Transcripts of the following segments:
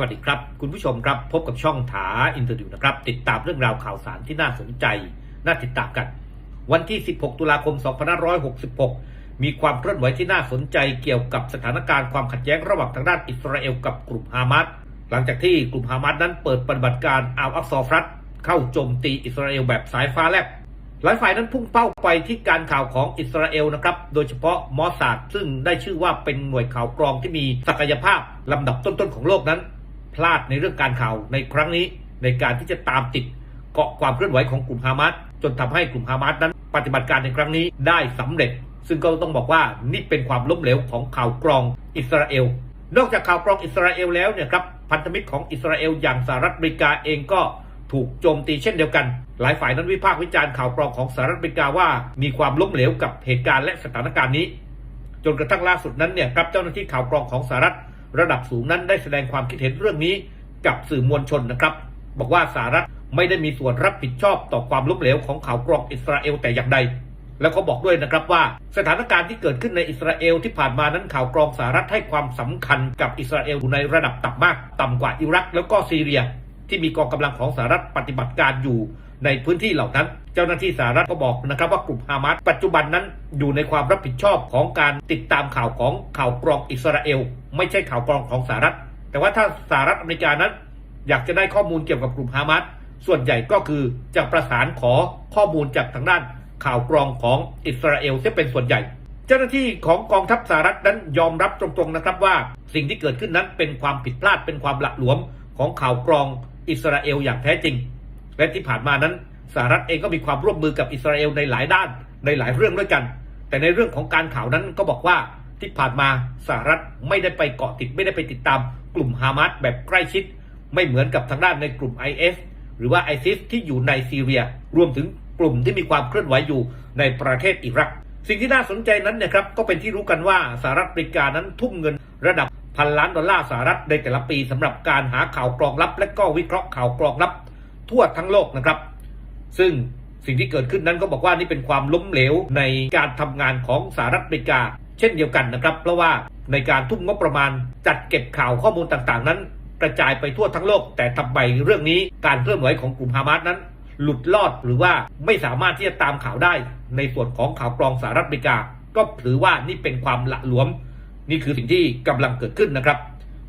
วัสดีครับ คุณผู้ชมครับพบกับช่องถาอินเตอร์วิวนะครับ ติดตามเรื่องราวข่าวสารที่น่าสนใจ น่าติดตามกัน วันที่ 16 ตุลาคม 2566 มีความเคลื่อนไหวที่น่าสนใจเกี่ยวกับสถานการณ์ความขัดแย้งระหว่างทางด้านอิสราเอลกับกลุ่มฮามาสหลังจากที่กลุ่มฮามาสนั้นเปิดปฏิบัติการอัลอักซอฟรัตเข้าโจมตีอิสราเอลแบบสายฟ้าแลบหลายฝ่ายนั้นพุ่งเป้าไปที่การข่าวของอิสราเอลนะครับ โดยเฉพาะมอสซาดซึ่งได้ชื่อว่าเป็นหน่วยข่าวกรองที่มีศักยภาพลำดับต้นๆของโลกนั้น พลาดในเรื่องการข่าวในครั้งนี้ในการที่จะตามติดเกาะความเคลื่อนไหวของกลุ่มฮามาสจนทำให้กลุ่มฮามาสนั้นปฏิบัติการในครั้งนี้ได้สำเร็จ ซึ่งก็ต้องบอกว่านี่เป็นความล้มเหลวของข่าวกรองอิสราเอล นอกจากข่าวกรองอิสราเอลแล้วเนี่ยครับพันธมิตรของอิสราเอลอย่างสหรัฐอเมริกาเองก็ถูกโจมตีเช่นเดียวกัน หลายฝ่ายนั้นวิพากษ์วิจารณ์ข่าวกรองของสหรัฐอเมริกาว่ามีความล้มเหลวกับเหตุการณ์และสถานการณ์นี้ จนกระทั่งล่าสุดนั้นเนี่ยครับเจ้าหน้าที่ข่าวกรองของสหรัฐ ระดับสูงนั้นได้แสดงความคิดเห็นเรื่องนี้กับสื่อมวลชนนะครับ บอกว่าสหรัฐไม่ได้มีส่วนรับผิดชอบต่อความล้มเหลวของข่าวกรองอิสราเอลแต่อย่างใด แล้วก็บอกด้วยนะครับว่าสถานการณ์ที่เกิดขึ้นในอิสราเอลที่ผ่านมานั้นข่าวกรองสหรัฐให้ความสำคัญกับอิสราเอลอยู่ในระดับต่ำมาก ต่ำกว่าอิรักแล้วก็ซีเรีย ที่มีกองกำลังของสหรัฐปฏิบัติการอยู่ในพื้นที่เหล่านั้น เจ้าหน้าที่สหรัฐก็บอกนะครับว่ากลุ่มฮามาสปัจจุบันนั้นอยู่ในความรับผิดชอบของการติดตามข่าวของข่าวกรองอิสราเอล ไม่ใช่ข่าวกรองของสหรัฐ แต่ว่าถ้าสหรัฐอเมริกานั้น อยากจะได้ข้อมูลเกี่ยวกับกลุ่มฮามาสส่วนใหญ่ก็คือจะประสานขอข้อมูลจากทางด้านข่าวกรองของอิสราเอลที่เป็นส่วนใหญ่ เจ้าหน้าที่ของกองทัพสหรัฐนั้นยอมรับตรงๆนะครับว่า สิ่งที่เกิดขึ้นนั้นเป็นความผิดพลาดเป็นความหละหลวมของข่าวกรองอิสราเอลอย่างแท้จริง และที่ผ่านมานั้น สหรัฐเองก็มีความร่วมมือกับอิสราเอลในหลายด้านในหลายเรื่องด้วยกัน แต่ในเรื่องของการข่าวนั้นก็บอกว่าที่ผ่านมาสหรัฐไม่ได้ไปเกาะติดไม่ได้ไปติดตามกลุ่มฮามาสแบบใกล้ชิด ไม่เหมือนกับทางด้านในกลุ่ม IS หรือว่าไอซิสที่อยู่ในซีเรีย รวมถึงกลุ่มที่มีความเคลื่อนไหวอยู่ในประเทศอิรัก สิ่งที่น่าสนใจนั้นเนะครับก็เป็นที่รู้กันว่าสหรัฐอเมริกานั้นทุ่มเงินระดับพันล้านดอลลาร์สหรัฐในแต่ละปีสำหรับการหาข่าวกรองลับ และก็วิเคราะห์ข่าวกรองลับ ทั่วทั้งโลกนะครับ ซึ่งสิ่งที่เกิดขึ้นนั้นก็บอกว่านี่เป็นความล้มเหลวในการทำงานของสหรัฐอเมริกา เช่นเดียวกันนะครับ เพราะว่าในการทุ่มงบประมาณจัดเก็บข่าวข้อมูลต่างๆ นั้น กระจายไปทั่วทั้งโลก แต่ทำไมเรื่องนี้การเคลื่อนไหวของกลุ่มฮามาสนั้น หลุดลอดหรือว่าไม่สามารถที่จะตามข่าวได้ ในส่วนของข่าวกรองสหรัฐอเมริกา ก็ถือว่านี่เป็นความหละหลวม นี่คือสิ่งที่กำลังเกิดขึ้นนะครับ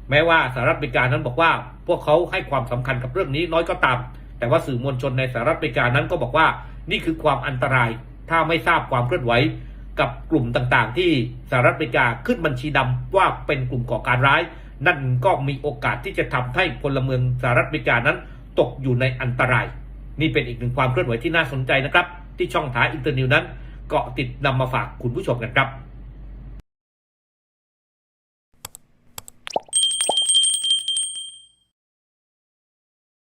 แม้ว่าสหรัฐอเมริกานั้นบอกว่า พวกเขาให้ความสำคัญกับเรื่องนี้น้อยก็ตาม แต่ว่าสื่อมวลชนในสหรัฐอเมริกานั้นก็บอกว่านี่คือความอันตราย ถ้าไม่ทราบความเคลื่อนไหวกับกลุ่มต่างๆ ที่สหรัฐอเมริกาขึ้นบัญชีดำว่าเป็นกลุ่มก่อการร้าย นั่นก็มีโอกาสที่จะทำให้พลเมืองสหรัฐอเมริกานั้น ตกอยู่ในอันตราย นี่เป็นอีกหนึ่งความเคลื่อนไหวที่น่าสนใจนะครับ ที่ช่องท้าอินเตอร์นิวนั้น เกาะติดนำมาฝากคุณผู้ชมกันครับ